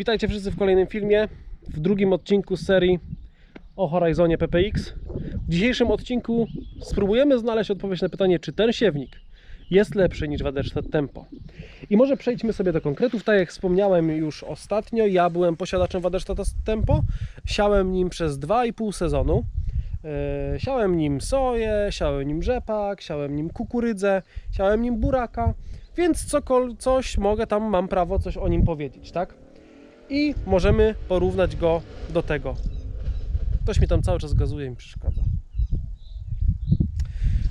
Witajcie wszyscy w kolejnym filmie, w drugim odcinku serii o Horizonie PPX. W dzisiejszym odcinku spróbujemy znaleźć odpowiedź na pytanie, czy ten siewnik jest lepszy niż Waderstadt Tempo. I może przejdźmy sobie do konkretów. Tak jak wspomniałem już ostatnio, ja byłem posiadaczem Waderstadta Tempo. Siałem nim przez 2,5 sezonu. E, Siałem nim soję, siałem nim rzepak, siałem nim kukurydzę, siałem nim buraka, więc cokol, coś mogę tam, mam prawo coś o nim powiedzieć, tak? I możemy porównać go do tego. Ktoś mi tam cały czas gazuje i mi przeszkadza.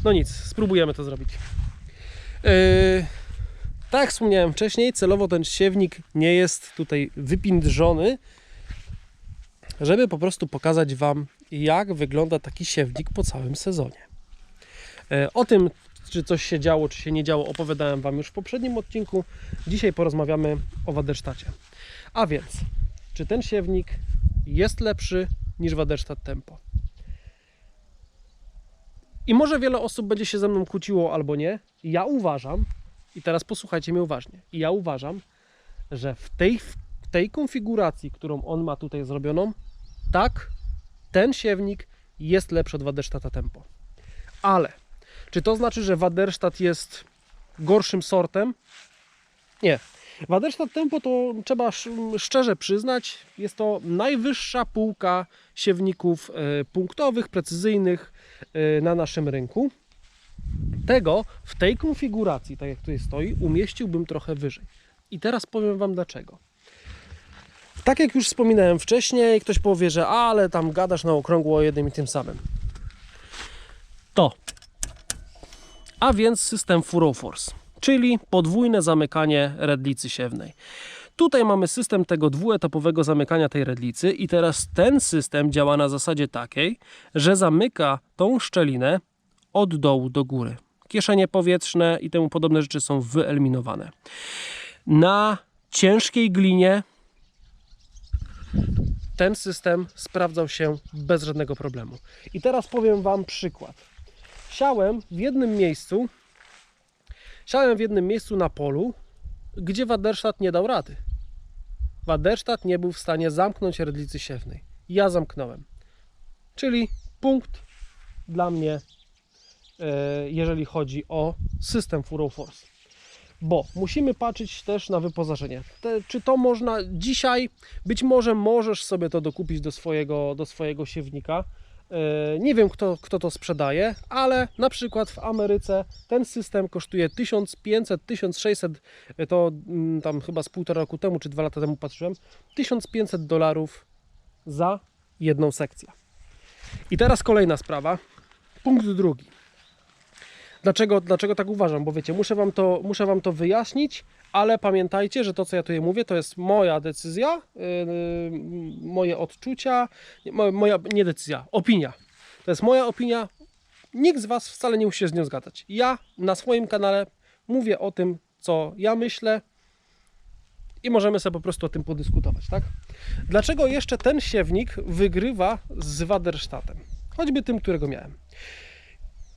No nic, spróbujemy to zrobić. Yy, tak jak wspomniałem wcześniej, celowo ten siewnik nie jest tutaj wypindrzony, żeby po prostu pokazać Wam, jak wygląda taki siewnik po całym sezonie. E, O tym, czy coś się działo, czy się nie działo, opowiadałem Wam już w poprzednim odcinku. Dzisiaj porozmawiamy o Wadersztacie. A więc, czy ten siewnik jest lepszy niż Wadersztat Tempo? I może wiele osób będzie się ze mną kłóciło albo nie. Ja uważam, i teraz posłuchajcie mnie uważnie, ja uważam, że w tej, w tej konfiguracji, którą on ma tutaj zrobioną, tak, ten siewnik jest lepszy od Waderstata Tempo. Ale czy to znaczy, że Waderstadt jest gorszym sortem? Nie. Waderstadt Tempo to trzeba sz- szczerze przyznać, jest to najwyższa półka siewników e, punktowych, precyzyjnych e, na naszym rynku. Tego w tej konfiguracji, tak jak tutaj stoi, umieściłbym trochę wyżej. I teraz powiem Wam dlaczego. Tak jak już wspominałem wcześniej, ktoś powie, że ale tam gadasz na okrągło o jednym i tym samym. To. A więc system Furrow Force, czyli podwójne zamykanie redlicy siewnej. Tutaj mamy system tego dwuetapowego zamykania tej redlicy i teraz ten system działa na zasadzie takiej, że zamyka tą szczelinę od dołu do góry. Kieszenie powietrzne i temu podobne rzeczy są wyeliminowane. Na ciężkiej glinie ten system sprawdzał się bez żadnego problemu. I teraz powiem Wam przykład. Siałem w jednym miejscu, siałem w jednym miejscu na polu, gdzie Waderstadt nie dał rady. Waderstadt nie był w stanie zamknąć redlicy siewnej. Ja zamknąłem. Czyli punkt dla mnie, e, jeżeli chodzi o system Furrow Force bo musimy patrzeć też na wyposażenie. Te, czy to można dzisiaj, być może możesz sobie to dokupić do swojego, do swojego siewnika. E, Nie wiem, kto, kto to sprzedaje, ale na przykład w Ameryce ten system kosztuje 1500-1600, e, to mm, tam chyba z półtora roku temu, czy dwa lata temu patrzyłem, 1500 dolarów za jedną sekcję. I teraz kolejna sprawa, punkt drugi. Dlaczego, dlaczego tak uważam? Bo wiecie, muszę wam, to, muszę wam to wyjaśnić, ale pamiętajcie, że to, co ja tutaj mówię, to jest moja decyzja, yy, moje odczucia, moja, nie decyzja, opinia. To jest moja opinia. Nikt z Was wcale nie musi się z nią zgadzać. Ja na swoim kanale mówię o tym, co ja myślę i możemy sobie po prostu o tym podyskutować, tak? Dlaczego jeszcze ten siewnik wygrywa z Waderstadtem? Choćby tym, którego miałem.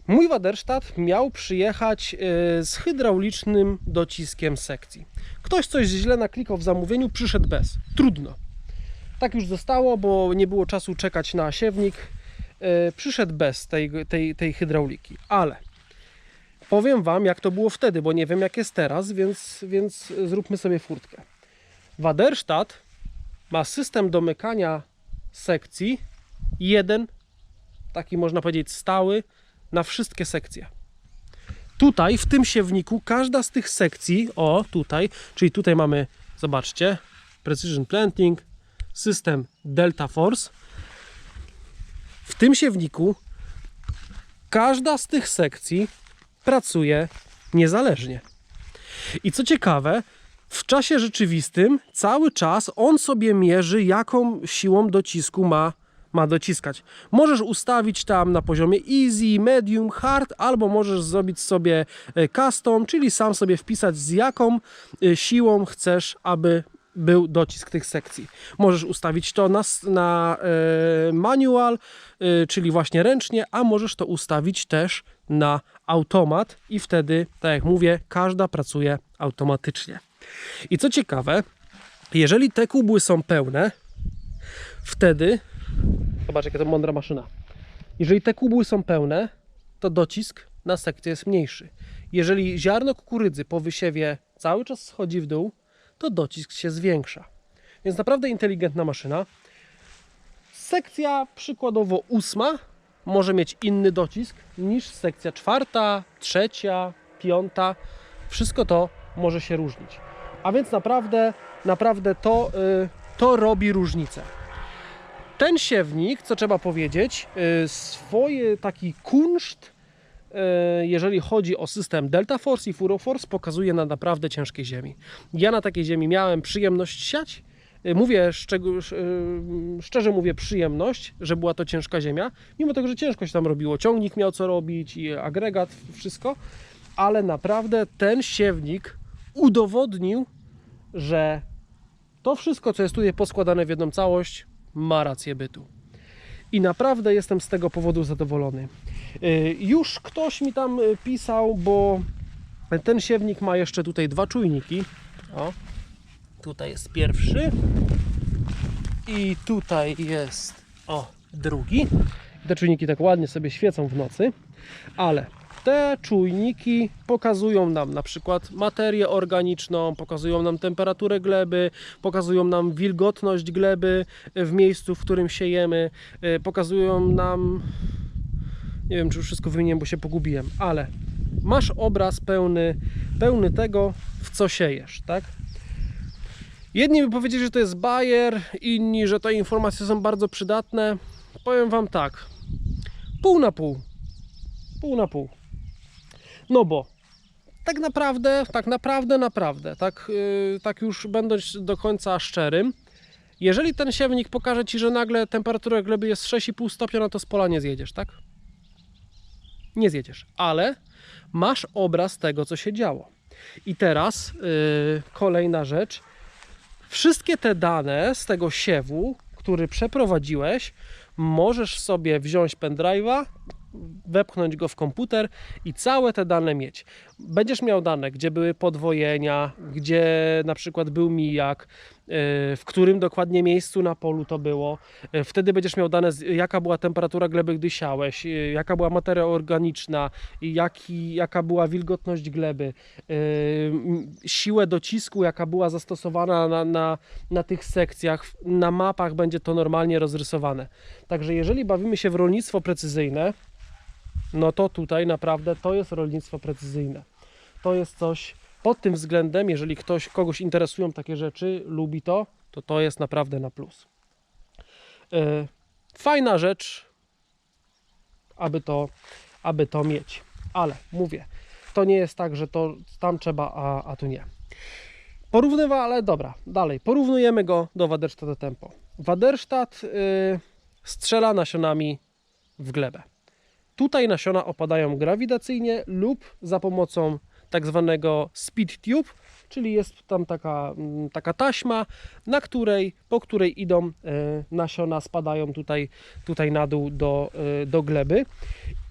Mój Waderstadt miał przyjechać e, z hydraulicznym dociskiem sekcji. Ktoś coś źle naklikał w zamówieniu, przyszedł bez. Trudno. Tak już zostało, bo nie było czasu czekać na siewnik. E, Przyszedł bez tej, tej, tej hydrauliki. Ale powiem Wam, jak to było wtedy, bo nie wiem, jak jest teraz, więc, więc zróbmy sobie furtkę. Waderstadt ma system domykania sekcji jeden, taki można powiedzieć stały, na wszystkie sekcje. Tutaj, w tym siewniku, każda z tych sekcji, o tutaj, czyli tutaj mamy, zobaczcie, Precision Planting, system Delta Force. W tym siewniku każda z tych sekcji pracuje niezależnie. I co ciekawe, w czasie rzeczywistym cały czas on sobie mierzy, jaką siłą docisku ma, ma dociskać. Możesz ustawić tam na poziomie easy, medium, hard, albo możesz zrobić sobie e, custom, czyli sam sobie wpisać z jaką e, siłą chcesz, aby był docisk tych sekcji. Możesz ustawić to na, na e, manual, e, czyli właśnie ręcznie, a możesz to ustawić też na automat i wtedy, tak jak mówię, każda pracuje automatycznie. I co ciekawe, Jeżeli te kubły są pełne, wtedy, zobacz jaka to mądra maszyna, jeżeli te kubły są pełne, to docisk na sekcję jest mniejszy. Jeżeli ziarno kukurydzy po wysiewie cały czas schodzi w dół, to docisk się zwiększa. Więc naprawdę inteligentna maszyna. Sekcja przykładowo ósma może mieć inny docisk niż sekcja czwarta, trzecia, piąta. Wszystko to może się różnić. A więc naprawdę, naprawdę to, y, to robi różnicę. Ten siewnik, co trzeba powiedzieć, y, swoje taki kunszt, y, jeżeli chodzi o system Delta Force i Furo Force, pokazuje na naprawdę ciężkiej ziemi. Ja na takiej ziemi miałem przyjemność siać. Y, Mówię y, szczerze mówię przyjemność, że była to ciężka ziemia, mimo tego, że ciężko się tam robiło. Ciągnik miał co robić i agregat, wszystko, ale naprawdę ten siewnik udowodnił, że to wszystko, co jest tutaj poskładane w jedną całość, ma rację bytu. I naprawdę jestem z tego powodu zadowolony. Y, Już ktoś mi tam y, pisał, bo ten siewnik ma jeszcze tutaj dwa czujniki. O, tutaj jest pierwszy i tutaj jest o drugi. Te czujniki tak ładnie sobie świecą w nocy, ale te czujniki pokazują nam na przykład materię organiczną, pokazują nam temperaturę gleby, pokazują nam wilgotność gleby w miejscu, w którym siejemy, y, pokazują nam nie wiem, czy już wszystko wymieniłem, bo się pogubiłem, ale masz obraz pełny, pełny tego, w co siejesz, tak? Jedni by powiedzieli, że to jest bajer, inni, że te informacje są bardzo przydatne. Powiem Wam tak, pół na pół, pół na pół. No bo tak naprawdę, tak naprawdę, naprawdę, tak, yy, tak już będąc do końca szczerym, jeżeli ten siewnik pokaże Ci, że nagle temperatura gleby jest 6,5 stopnia, no to z pola nie zjedziesz, tak? Nie zjedziesz, ale masz obraz tego, co się działo. I teraz yy, kolejna rzecz. Wszystkie te dane z tego siewu, który przeprowadziłeś, możesz sobie wziąć pendrive'a, wepchnąć go w komputer i całe te dane mieć. Będziesz miał dane, gdzie były podwojenia, gdzie na przykład był mijak, yy, w którym dokładnie miejscu na polu to było. Yy, Wtedy będziesz miał dane, jaka była temperatura gleby, gdy siałeś, yy, jaka była materia organiczna, jaki, jaka była wilgotność gleby, siłę docisku, jaka była zastosowana na, na, na tych sekcjach. Na mapach będzie to normalnie rozrysowane. Także jeżeli bawimy się w rolnictwo precyzyjne, no to tutaj naprawdę to jest rolnictwo precyzyjne. To jest coś pod tym względem, jeżeli ktoś, kogoś interesują takie rzeczy, lubi to, to to jest naprawdę na plus. Yy, Fajna rzecz, aby to, aby to mieć. Ale mówię, to nie jest tak, że to tam trzeba, a, a tu nie. Porównywa, ale dobra, dalej. Porównujemy go do Waderstata Tempo. Waderstadt yy, strzela nasionami w glebę. Tutaj nasiona opadają grawitacyjnie lub za pomocą tak zwanego speed tube, czyli jest tam taka, mm, taka taśma, na której, po której idą e, nasiona, spadają tutaj, tutaj na dół do, e, do gleby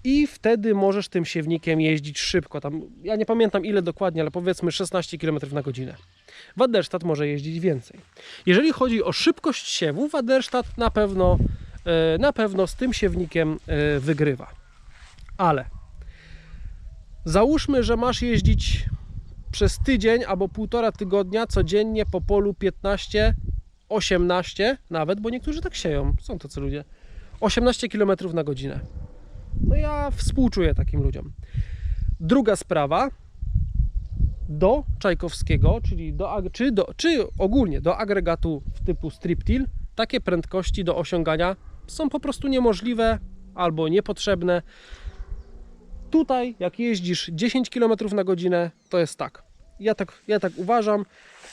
i wtedy możesz tym siewnikiem jeździć szybko. Tam, ja nie pamiętam ile dokładnie, ale powiedzmy 16 km na godzinę. Waderstadt może jeździć więcej. Jeżeli chodzi o szybkość siewu, Waderstadt na pewno, e, na pewno z tym siewnikiem wygrywa. Ale załóżmy, że masz jeździć przez tydzień albo półtora tygodnia codziennie po polu 15, 18 nawet, bo niektórzy tak sieją, są tacy ludzie. 18 km na godzinę. No ja współczuję takim ludziom. Druga sprawa, do Czajkowskiego, czyli do, czy, do, czy ogólnie do agregatu typu striptil, takie prędkości do osiągania są po prostu niemożliwe albo niepotrzebne. Tutaj, jak jeździsz 10 km na godzinę, to jest tak. Ja tak, ja tak uważam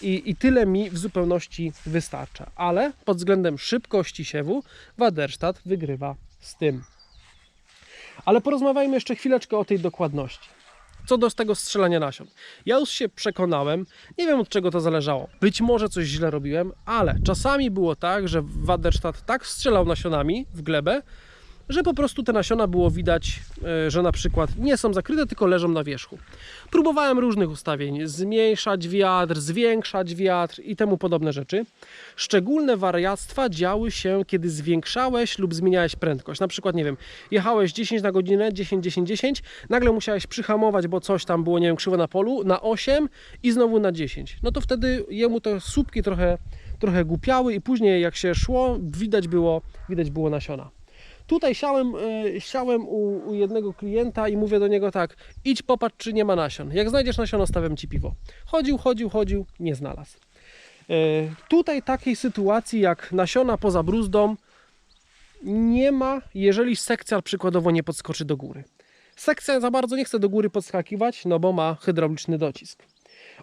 i, i tyle mi w zupełności wystarcza. Ale pod względem szybkości siewu Waderstadt wygrywa z tym. Ale porozmawiajmy jeszcze chwileczkę o tej dokładności. Co do tego strzelania nasion. Ja już się przekonałem, nie wiem od czego to zależało. Być może coś źle robiłem, ale czasami było tak, że Waderstadt tak strzelał nasionami w glebę, że po prostu te nasiona było widać, e, że na przykład nie są zakryte, tylko leżą na wierzchu. Próbowałem różnych ustawień, zmniejszać wiatr, zwiększać wiatr i temu podobne rzeczy. Szczególne wariactwa działy się, kiedy zwiększałeś lub zmieniałeś prędkość. Na przykład, nie wiem, jechałeś 10 na godzinę, 10, 10, 10, nagle musiałeś przyhamować, bo coś tam było, nie wiem, krzywo na polu, na 8 i znowu na 10. No to wtedy jemu te słupki trochę, trochę głupiały i później jak się szło, widać było, widać było nasiona. Tutaj siałem, e, siałem u, u jednego klienta i mówię do niego tak, idź popatrz, czy nie ma nasion. Jak znajdziesz nasion, stawiam ci piwo. Chodził, chodził, chodził, nie znalazł. E, Tutaj takiej sytuacji jak nasiona poza bruzdą nie ma, jeżeli sekcja przykładowo nie podskoczy do góry. Sekcja za bardzo nie chce do góry podskakiwać, no bo ma hydrauliczny docisk.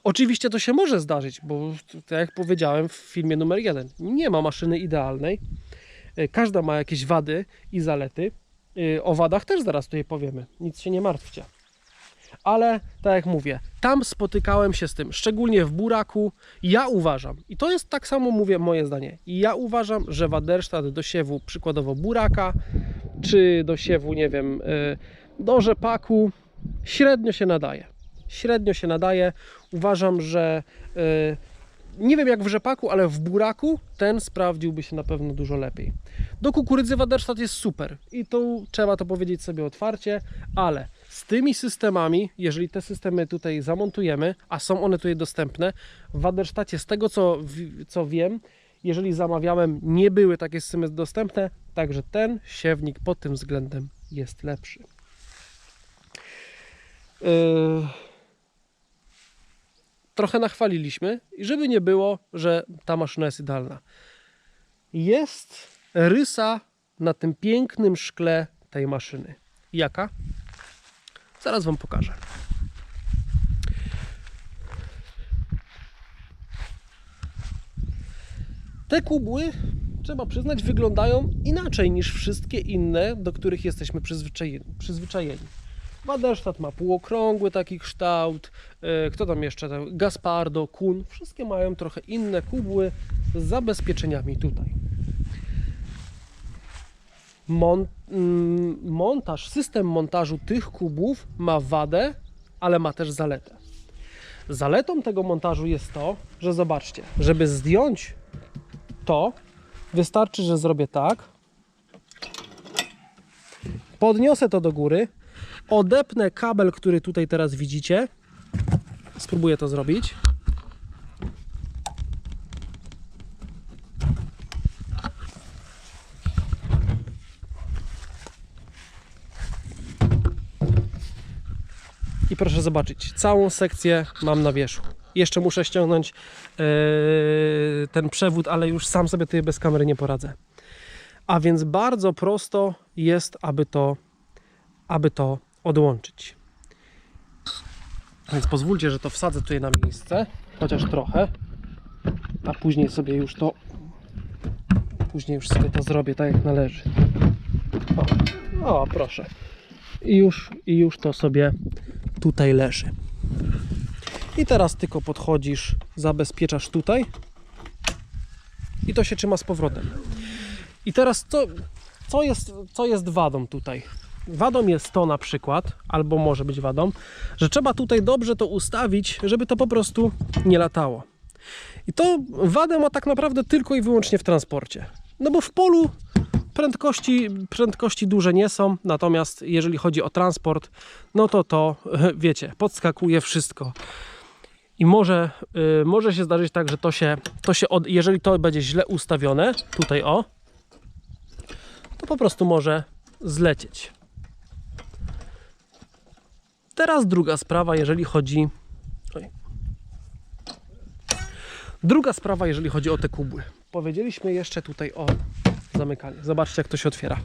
Oczywiście to się może zdarzyć, bo tak jak powiedziałem w filmie numer jeden, nie ma maszyny idealnej. E, Każda ma jakieś wady i zalety. E, O wadach też zaraz tutaj powiemy. Nic się nie martwcie. Ale tak jak mówię, tam spotykałem się z tym, szczególnie w buraku. Ja uważam, i to jest tak samo mówię moje zdanie. Ja uważam, że wadersztat do siewu przykładowo buraka, czy do siewu, nie wiem, y, do rzepaku średnio się nadaje. Średnio się nadaje. Uważam, że nie wiem jak w rzepaku, ale w buraku ten sprawdziłby się na pewno dużo lepiej. Do kukurydzy wadersztat jest super i to trzeba to powiedzieć sobie otwarcie, ale z tymi systemami, jeżeli te systemy tutaj zamontujemy, a są one tutaj dostępne, w wadersztacie z tego co, co wiem, jeżeli zamawiałem, nie były takie systemy dostępne, także ten siewnik pod tym względem jest lepszy. Yy, trochę nachwaliliśmy i żeby nie było, że ta maszyna jest idealna. Jest rysa na tym pięknym szkle tej maszyny. Jaka? Zaraz Wam pokażę. Te kubły, trzeba przyznać, wyglądają inaczej niż wszystkie inne, do których jesteśmy przyzwyczajeni. Wadersztat ma półokrągły taki kształt, e, kto tam jeszcze, Gaspardo, Kun, wszystkie mają trochę inne kubły z zabezpieczeniami tutaj. Mon, mm, montaż, system montażu tych kubów ma wadę, ale ma też zaletę. Zaletą tego montażu jest to, że zobaczcie, żeby zdjąć to, wystarczy, że zrobię tak. Podniosę to do góry, odepnę kabel, który tutaj teraz widzicie. Spróbuję to zrobić. I proszę zobaczyć, całą sekcję mam na wierzchu. Jeszcze muszę ściągnąć yy, ten przewód, ale już sam sobie tutaj bez kamery nie poradzę. A więc bardzo prosto jest, aby to, aby to odłączyć. Więc pozwólcie, że to wsadzę tutaj na miejsce, chociaż trochę, a później sobie już to później już sobie to zrobię tak jak należy. O, o proszę. I już, I już to sobie tutaj leży. I teraz tylko podchodzisz, zabezpieczasz tutaj i to się trzyma z powrotem. I teraz co, co, jest, co jest wadą tutaj? Wadą jest to na przykład, albo może być wadą, że trzeba tutaj dobrze to ustawić, żeby to po prostu nie latało. I to wadę ma tak naprawdę tylko i wyłącznie w transporcie. No bo w polu prędkości, prędkości duże nie są, natomiast jeżeli chodzi o transport, no to to, wiecie, podskakuje wszystko. I może, y, może się zdarzyć tak, że to się, to się od, jeżeli to będzie źle ustawione, tutaj o, to po prostu może zlecieć. Teraz druga sprawa, jeżeli chodzi. Oj. Druga sprawa, jeżeli chodzi o te kubły. Powiedzieliśmy jeszcze tutaj o zamykaniu. Zobaczcie, jak to się otwiera.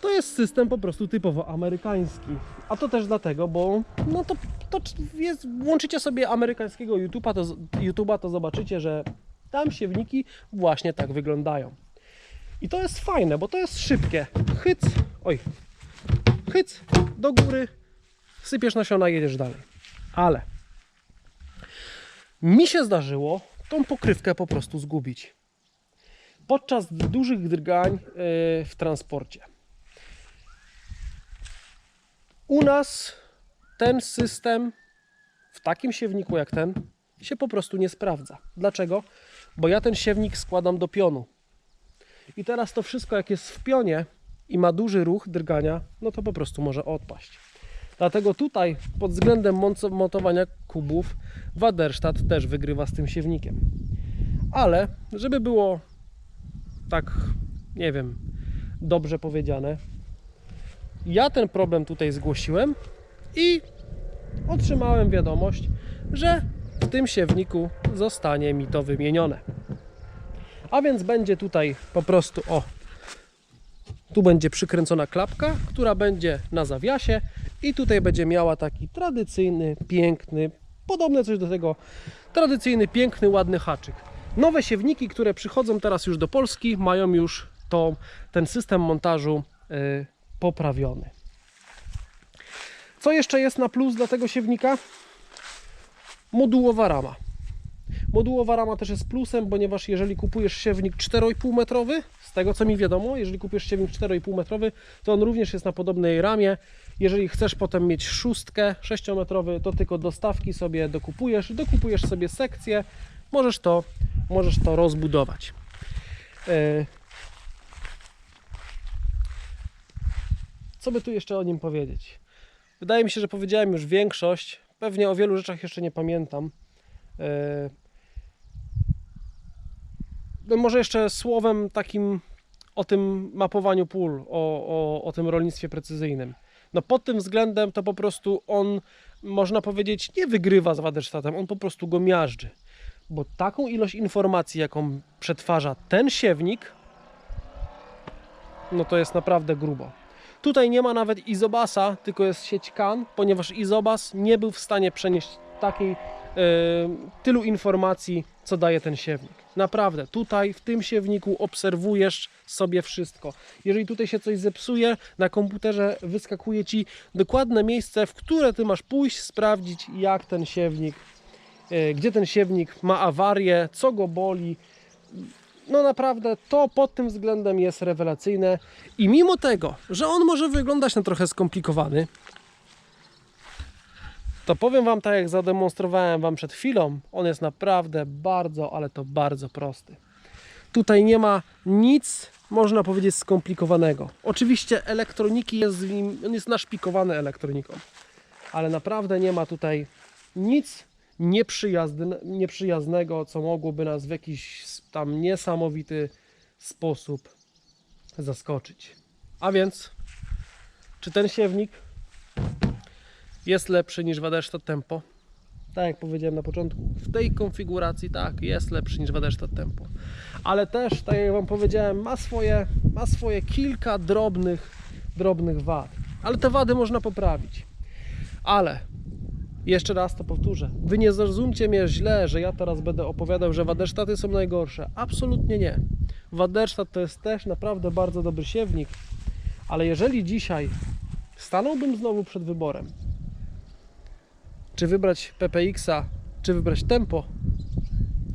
To jest system po prostu typowo amerykański. A to też dlatego, bo no to, to jest, włączycie sobie amerykańskiego YouTube'a, to, to zobaczycie, że tam siewniki właśnie tak wyglądają. I to jest fajne, bo to jest szybkie. Hyc, oj, hyc, do góry, sypiesz nasiona, jedziesz dalej. Ale mi się zdarzyło tą pokrywkę po prostu zgubić. Podczas dużych drgań yy, w transporcie. U nas ten system w takim siewniku jak ten się po prostu nie sprawdza. Dlaczego? Bo ja ten siewnik składam do pionu. I teraz to wszystko, jak jest w pionie i ma duży ruch drgania, no to po prostu może odpaść. Dlatego tutaj pod względem montowania kubów Waderstadt też wygrywa z tym siewnikiem. Ale żeby było tak, nie wiem, dobrze powiedziane, ja ten problem tutaj zgłosiłem i otrzymałem wiadomość, że w tym siewniku zostanie mi to wymienione. A więc będzie tutaj po prostu o tu będzie przykręcona klapka, która będzie na zawiasie i tutaj będzie miała taki tradycyjny, piękny, podobne coś do tego, tradycyjny, piękny, ładny haczyk. Nowe siewniki, które przychodzą teraz już do Polski, mają już to, ten system montażu y, poprawiony. Co jeszcze jest na plus dla tego siewnika? Modułowa rama. Modułowa rama też jest plusem, ponieważ jeżeli kupujesz siewnik 4,5 metrowy, z tego co mi wiadomo, jeżeli kupujesz siewnik 4,5 metrowy, to on również jest na podobnej ramie. Jeżeli chcesz potem mieć szóstkę 6-metrowy, to tylko dostawki sobie dokupujesz, dokupujesz sobie sekcję, możesz to, możesz to rozbudować. E, Co by tu jeszcze o nim powiedzieć? Wydaje mi się, że powiedziałem już większość. Pewnie o wielu rzeczach jeszcze nie pamiętam. No może jeszcze słowem takim o tym mapowaniu pól, o, o, o tym rolnictwie precyzyjnym. No pod tym względem to po prostu on, można powiedzieć, nie wygrywa z Waderstadtem, on po prostu go miażdży. Bo taką ilość informacji, jaką przetwarza ten siewnik, no to jest naprawdę grubo. Tutaj nie ma nawet izobasa, tylko jest sieć CAN, ponieważ izobas nie był w stanie przenieść takiej e, tylu informacji, co daje ten siewnik. Naprawdę, tutaj w tym siewniku obserwujesz sobie wszystko. Jeżeli tutaj się coś zepsuje, na komputerze wyskakuje ci dokładne miejsce, w które ty masz pójść, sprawdzić, jak ten siewnik, e, gdzie ten siewnik ma awarię, co go boli. No naprawdę, to pod tym względem jest rewelacyjne. I mimo tego, że on może wyglądać na trochę skomplikowany, to powiem Wam tak, jak zademonstrowałem Wam przed chwilą, on jest naprawdę bardzo, ale to bardzo prosty. Tutaj nie ma nic, można powiedzieć, skomplikowanego. Oczywiście elektroniki jest w nim, on jest naszpikowany elektroniką, ale naprawdę nie ma tutaj nic nieprzyjazne, nieprzyjaznego, co mogłoby nas w jakiś tam niesamowity sposób zaskoczyć. A więc, czy ten siewnik jest lepszy niż Waderstadt Tempo? Tak jak powiedziałem na początku, w tej konfiguracji tak, jest lepszy niż Waderstadt Tempo. Ale też, tak jak Wam powiedziałem, ma swoje, ma swoje kilka drobnych, drobnych wad. Ale te wady można poprawić. Ale jeszcze raz to powtórzę. Wy nie zrozumcie mnie źle, że ja teraz będę opowiadał, że Waderstadty są najgorsze. Absolutnie nie. Waderstadt to jest też naprawdę bardzo dobry siewnik. Ale jeżeli dzisiaj stanąłbym znowu przed wyborem, czy wybrać PPX-a, czy wybrać Tempo,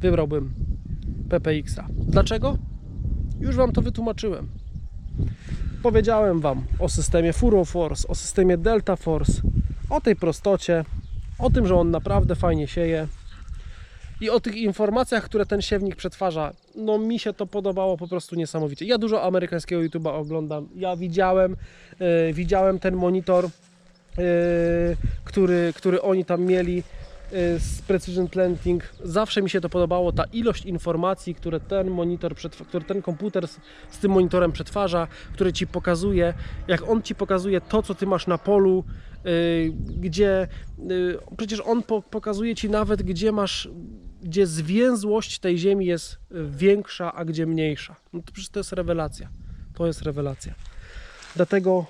wybrałbym PPX-a. Dlaczego? Już Wam to wytłumaczyłem. Powiedziałem Wam o systemie Furo Force, o systemie Delta Force, o tej prostocie, o tym, że on naprawdę fajnie sieje i o tych informacjach, które ten siewnik przetwarza. No mi się to podobało po prostu niesamowicie. Ja dużo amerykańskiego YouTube'a oglądam. Ja widziałem, yy, widziałem ten monitor, który, który oni tam mieli yy, z Precision Planting. Zawsze mi się to podobało, ta ilość informacji, które ten monitor, które ten komputer z, z tym monitorem przetwarza, który ci pokazuje, jak on ci pokazuje to, co ty masz na polu, yy, gdzie przecież on po, pokazuje ci nawet, gdzie masz, gdzie zwięzłość tej ziemi jest większa, a gdzie mniejsza. No to przecież to jest rewelacja. To jest rewelacja. Dlatego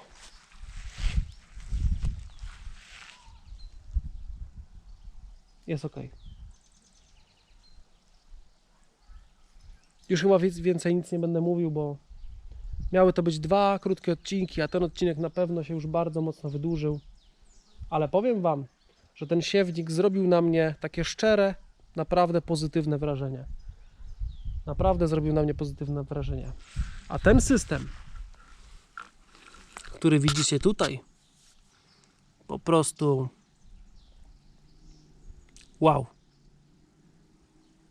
jest ok. Już chyba więcej nic nie będę mówił, bo miały to być dwa krótkie odcinki, a ten odcinek na pewno się już bardzo mocno wydłużył. Ale powiem Wam, że ten siewnik zrobił na mnie takie szczere, naprawdę pozytywne wrażenie. Naprawdę zrobił na mnie pozytywne wrażenie. A ten system, który widzicie tutaj, po prostu wow.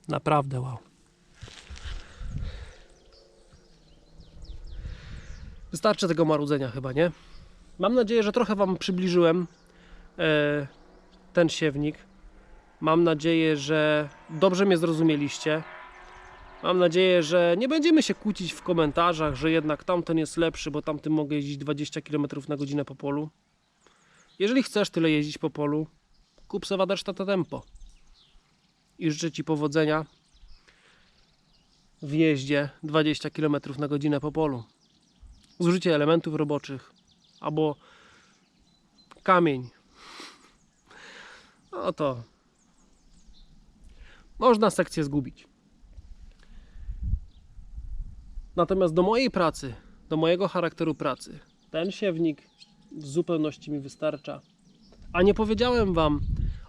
Naprawdę wow. Wystarczy tego marudzenia chyba, nie? Mam nadzieję, że trochę Wam przybliżyłem e, ten siewnik. Mam nadzieję, że dobrze mnie zrozumieliście. Mam nadzieję, że nie będziemy się kłócić w komentarzach, że jednak tamten jest lepszy, bo tamtym mogę jeździć 20 km na godzinę po polu. Jeżeli chcesz tyle jeździć po polu, kup sobie warsztat tempo. I życzę Ci powodzenia w jeździe 20 km na godzinę po polu. Zużycie elementów roboczych albo kamień. No to można sekcję zgubić. Natomiast do mojej pracy, do mojego charakteru pracy, ten siewnik w zupełności mi wystarcza. A nie powiedziałem Wam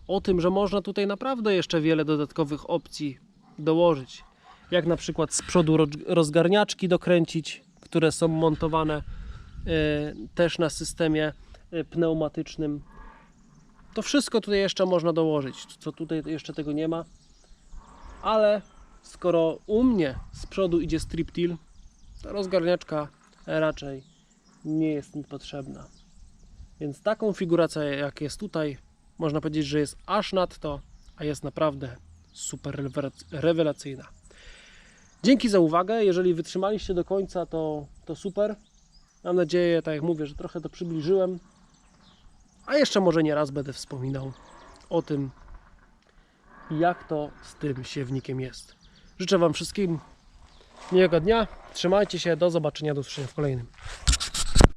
o tym, że można tutaj naprawdę jeszcze wiele dodatkowych opcji dołożyć. Jak na przykład z przodu roz- rozgarniaczki dokręcić, które są montowane e, też na systemie e, pneumatycznym. To wszystko tutaj jeszcze można dołożyć, co tutaj jeszcze tego nie ma. Ale skoro u mnie z przodu idzie strip to rozgarniaczka raczej nie jest mi potrzebna. Więc ta konfiguracja jak jest tutaj, można powiedzieć, że jest aż nadto, a jest naprawdę super rewelac- rewelacyjna. Dzięki za uwagę. Jeżeli wytrzymaliście do końca, to, to super. Mam nadzieję, tak jak mówię, że trochę to przybliżyłem. A jeszcze może nie raz będę wspominał o tym, jak to z tym siewnikiem jest. Życzę Wam wszystkim miłego dnia. Trzymajcie się. Do zobaczenia. Do usłyszenia w kolejnym.